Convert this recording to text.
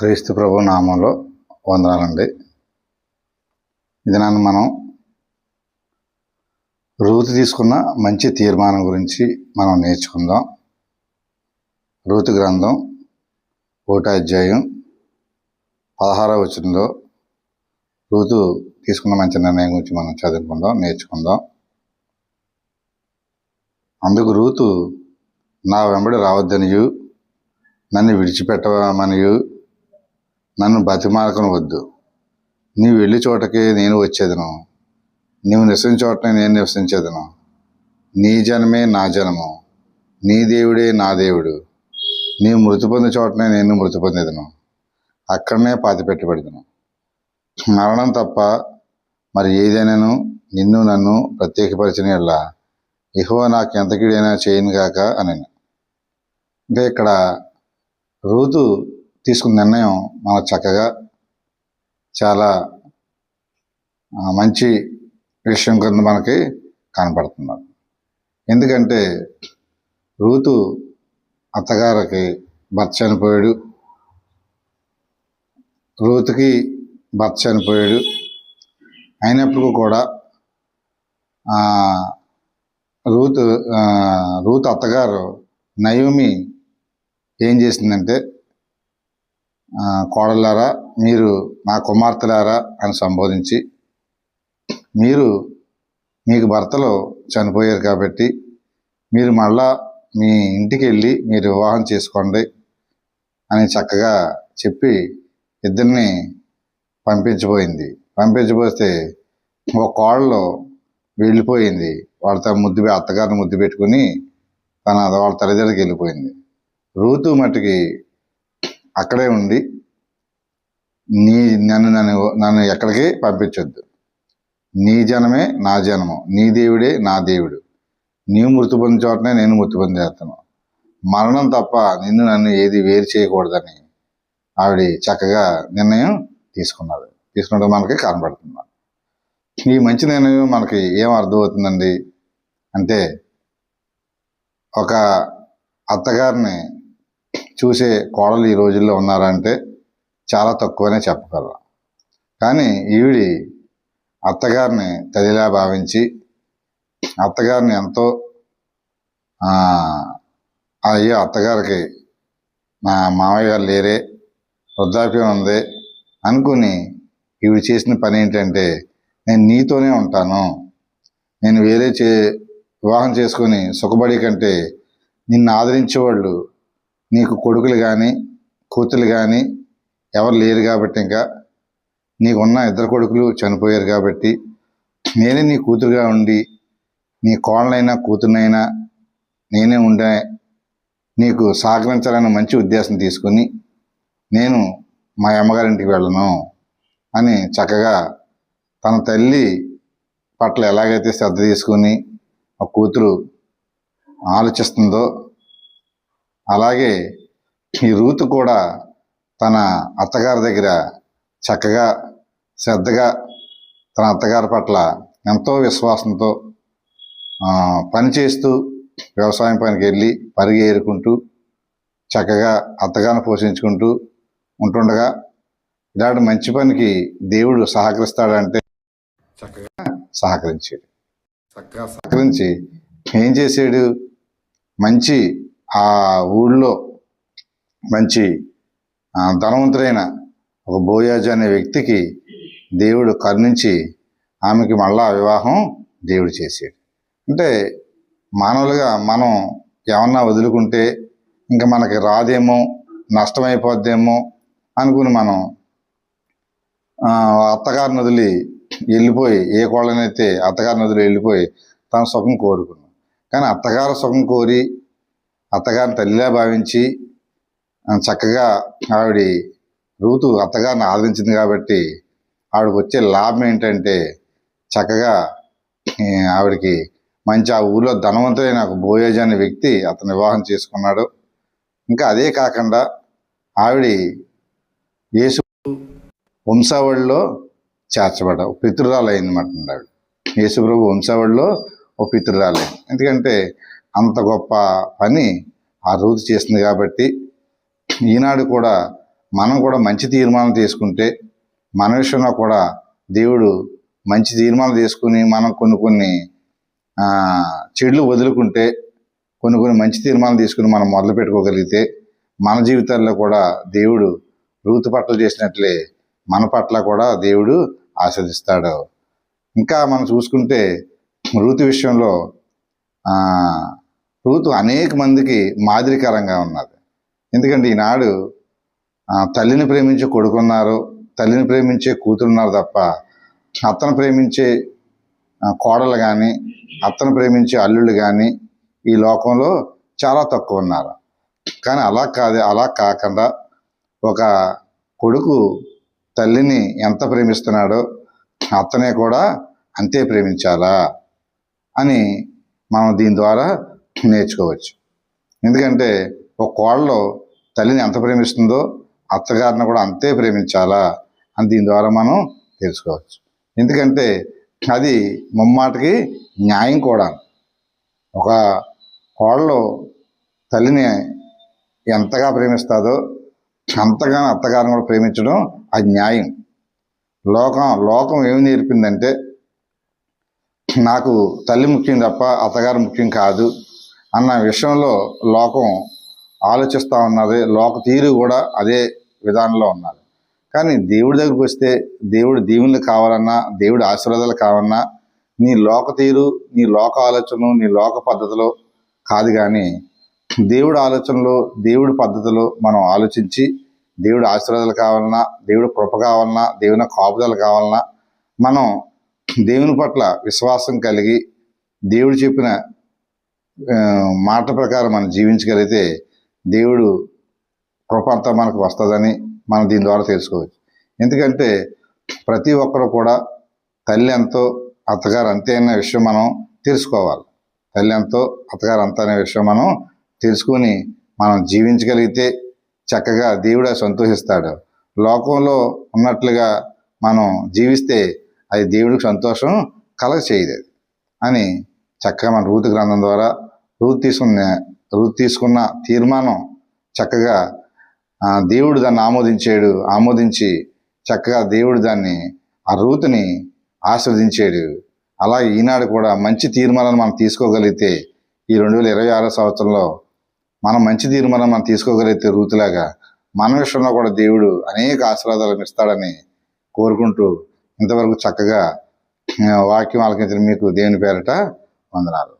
క్రీస్తు ప్రభు నామంలో వందనాలండి. ఇది నన్ను మనం రూతు తీసుకున్న మంచి తీర్మానం గురించి మనం నేర్చుకుందాం. రూతు గ్రంథం ఒకటో అధ్యాయం పదహారవ వచనంలో రూతు తీసుకున్న మంచి నిర్ణయం గురించి మనం చదువుకుందాం నేర్చుకుందాం. అందుకు రూతు నా వెంబడి రావద్దనియు నన్ను విడిచిపెట్టమనియు నన్ను బతిమాలకను వద్దు. నీవు వెళ్ళి చోటకి నేను వచ్చేదను. నీవు నివసించే చోటనే నేను నివసించేదను. నీ జనమే నా జనము. నీ దేవుడే నా దేవుడు. నీ మృతి పొందిన చోటనే నేను మృతి పొందేదను. అక్కడనే పాతి పెట్టబడిదను. మరణం తప్ప మరి ఏదైనాను నిన్ను నన్ను ప్రత్యేకపరిచిన యెడల ఇహో నాకు ఎంత కీడైనా చేయను కాక అని అంటే ఇక్కడ రూతు తీసుకున్న నిర్ణయం మన చక్కగా చాలా మంచి విషయం కింద మనకి కనపడుతున్నారు ఎందుకంటే రూతు అత్తగారికి భర్త చనిపోయాడు. రూతుకి భర్త చనిపోయాడు. అయినప్పుడు కూడా రూతు రూత్ రూతు అత్తగారు నయోమి ఏం చేసిందంటే కోడలారా మీరు నా కుమార్తెలారా అని సంబోధించి మీరు మీకు భర్తలో చనిపోయారు కాబట్టి మీరు మళ్ళా మీ ఇంటికి వెళ్ళి మీరు వివాహం చేసుకోండి అని చక్కగా చెప్పి ఇద్దరిని పంపించబోయింది. పంపించబోతే ఒక కోడలు వెళ్ళిపోయింది. వాళ్ళతో ముద్దు అత్తగారిని ముద్దు పెట్టుకుని తన వాళ్ళ తల్లిదండ్రులకు వెళ్ళిపోయింది. రూతు మట్టుకి అక్కడే ఉండి నీ నన్ను నన్ను నన్ను ఎక్కడికి పంపించొద్దు. నీ జనమే నా జనము. నీ దేవుడే నా దేవుడు. నీవు మృతి పొందిన చోటనే నేను మృతి పొందేస్తాను. మరణం తప్ప నిన్ను నన్ను ఏది వేరు చేయకూడదని ఆవిడ చక్కగా నిర్ణయం తీసుకున్నారు తీసుకున్నట్టు మనకి కనబడుతుంది. ఈ మంచి నిర్ణయం మనకి ఏం అర్థమవుతుందండి? అంటే ఒక అత్తగారిని చూసే కోడలు ఈ రోజుల్లో ఉన్నారంటే చాలా తక్కువనే చెప్పగలరు. కానీ ఈవిడి అత్తగారిని తల్లిలా భావించి అత్తగారిని ఎంతో అయ్యో అత్తగారికి మా మామయ్య గారు లేరే వృద్ధాప్యం ఉంది అనుకుని ఈవిడ చేసిన పని ఏంటంటే నేను నీతోనే ఉంటాను. నేను వేరే చే వివాహం చేసుకొని సుఖపడి కంటే నిన్ను ఆదరించేవాళ్ళు నీకు కొడుకులు కానీ కూతులు కానీ ఎవరు లేరు కాబట్టి ఇంకా నీకున్న ఇద్దరు కొడుకులు చనిపోయారు కాబట్టి నేనే నీ కూతురుగా ఉండి నీ కోళ్ళనైనా కూతురునైనా నేనే ఉండే నీకు సహకరించాలన్న మంచి ఉద్దేశం తీసుకుని నేను మా అమ్మగారింటికి వెళ్ళను అని చక్కగా తన తల్లి పట్ల ఎలాగైతే శ్రద్ధ తీసుకుని ఆ కూతురు ఆలోచిస్తుందో అలాగే ఈ రూతు కూడా తన అత్తగారి దగ్గర చక్కగా శ్రద్ధగా తన అత్తగారి పట్ల ఎంతో విశ్వాసంతో పనిచేస్తూ వ్యవసాయం పనికి వెళ్ళి పరిగి ఏరుకుంటూ చక్కగా అత్తగారిని పోషించుకుంటూ ఉంటుండగా ఇలాంటి మంచి పనికి దేవుడు సహకరిస్తాడంటే చక్కగా సహకరించాడు చక్కగా సహకరించి ఏం చేసాడు? మంచి ఆ ఊళ్ళో మంచి ధనవంతుడైన ఒక బోయాజు అనే వ్యక్తికి దేవుడు కరుణించి ఆమెకి మళ్ళా వివాహం దేవుడు చేసాడు అంటే మానవులుగా మనం ఏమన్నా వదులుకుంటే ఇంకా మనకి రాదేమో నష్టమైపోద్దేమో అనుకుని మనం అత్తగారి నదులు వెళ్ళిపోయి ఏ కోళ్ళనైతే అత్తగారి నదులు వెళ్ళిపోయి తన సుఖం కోరుకున్నాం. కానీ అత్తగారు సుఖం కోరి అత్తగారిని తల్లిలా భావించి చక్కగా ఆవిడ రూతు అత్తగారిని ఆదరించింది కాబట్టి ఆవిడకి వచ్చే లాభం ఏంటంటే చక్కగా ఆవిడకి మంచి ఆ ఊళ్ళో ధనవంతుడైన ఒక బోయేజ్ అనే వ్యక్తి అతను వివాహం చేసుకున్నాడు. ఇంకా అదే కాకుండా ఆవిడ యేసు వంశావళిలో చేర్చబడ ఒక పితృరాలు అయిందన్నమాట ఆవిడ. యేసుప్రభు వంశావళిలో ఓ పితృరాలు ఎందుకంటే అంత గొప్ప పని ఆ రోజు చేసింది కాబట్టి ఈనాడు కూడా మనం కూడా మంచి తీర్మానం తీసుకుంటే మన విషయంలో కూడా దేవుడు మంచి తీర్మానం తీసుకుని మనం కొన్ని కొన్ని చెడులు వదులుకుంటే కొన్ని కొన్ని మంచి తీర్మానం తీసుకుని మనం మొదలు పెట్టుకోగలిగితే మన జీవితాల్లో కూడా దేవుడు రూతు పట్ల చేసినట్లే మన పట్ల కూడా దేవుడు ఆస్వాదిస్తాడు ఇంకా మనం చూసుకుంటే రూతు విషయంలో ప్రభుత్వం అనేక మందికి మాదిరికరంగా ఉన్నది. ఎందుకంటే ఈనాడు తల్లిని ప్రేమించే కొడుకున్నారు తల్లిని ప్రేమించే కూతురున్నారు తప్ప అత్తను ప్రేమించే కోడలు కానీ అత్తను ప్రేమించే అల్లుళ్ళు కానీ ఈ లోకంలో చాలా తక్కువ ఉన్నారు. కానీ అలా కాదు అలా కాకుండా ఒక కొడుకు తల్లిని ఎంత ప్రేమిస్తున్నాడో అత్తనే కూడా అంతే ప్రేమించాలా అని మనం దీని ద్వారా నేర్చుకోవచ్చు. ఎందుకంటే ఒక కోడలో తల్లిని ఎంత ప్రేమిస్తుందో అత్తగారిని కూడా అంతే ప్రేమించాలా అని దీని ద్వారా మనం తెలుసుకోవచ్చు. ఎందుకంటే అది ముమ్మాటికి న్యాయం కూడా. ఒక కోడలు తల్లిని ఎంతగా ప్రేమిస్తుందో అంతగా అత్తగారిని కూడా ప్రేమించడం అది న్యాయం. లోకం లోకం ఏమి నేర్పిందంటే నాకు తల్లి ముఖ్యం తప్ప అత్తగారు ముఖ్యం కాదు. అన్న విషయంలో లోకం ఆలోచిస్తూ ఉన్నది. లోక తీరు కూడా అదే విధానంలో ఉన్నది కానీ దేవుడి దగ్గరికి వస్తే దేవుడు దీవులు కావాలన్నా దేవుడి ఆశీర్వాదాలు కావాలన్నా నీ లోక తీరు నీ లోక ఆలోచనలు నీ లోక పద్ధతిలో కాదు కానీ దేవుడి ఆలోచనలు దేవుడి పద్ధతిలో మనం ఆలోచించి దేవుడి ఆశీర్వాదాలు కావాలన్నా దేవుడి కృప కావాలన్నా దేవుని కాపుదలు కావాలన్నా మనం దేవుని పట్ల విశ్వాసం కలిగి దేవుడు చెప్పిన మాట ప్రకారం మనం జీవించగలిగితే దేవుడు కృపంతా మనకు వస్తుందని మనం దీని ద్వారా తెలుసుకోవచ్చు. ఎందుకంటే ప్రతి ఒక్కరు కూడా తల్లి ఎంతో అత్తగారు అంతే అనే విషయం మనం తెలుసుకోవాలి. తల్లి ఎంతో అత్తగారు అంత అనే విషయం మనం తెలుసుకుని మనం జీవించగలిగితే చక్కగా దేవుడు సంతోషిస్తాడు. లోకంలో ఉన్నట్లుగా మనం జీవిస్తే అది దేవుడికి సంతోషం కలగ చేయదు అని చక్కగా మన రూతు గ్రంథం ద్వారా రూతు తీసుకున్న రూ తీసుకున్న తీర్మానం చక్కగా దేవుడు దాన్ని ఆమోదించాడు. ఆమోదించి చక్కగా దేవుడు దాన్ని ఆ రూతుని ఆస్వాదించాడు అలా ఈనాడు కూడా మంచి తీర్మానాలు మనం తీసుకోగలిగితే ఈ రెండు వేల ఇరవై ఆరో సంవత్సరంలో మనం మంచి తీర్మానం మనం తీసుకోగలిగితే రూతులాగా మన విషయంలో కూడా దేవుడు అనేక ఆశీర్వాదాలు ఇస్తాడని కోరుకుంటూ ఇంతవరకు చక్కగా వాక్యం ఆలకించిన మీకు దేవుని పేరట వందనాలు.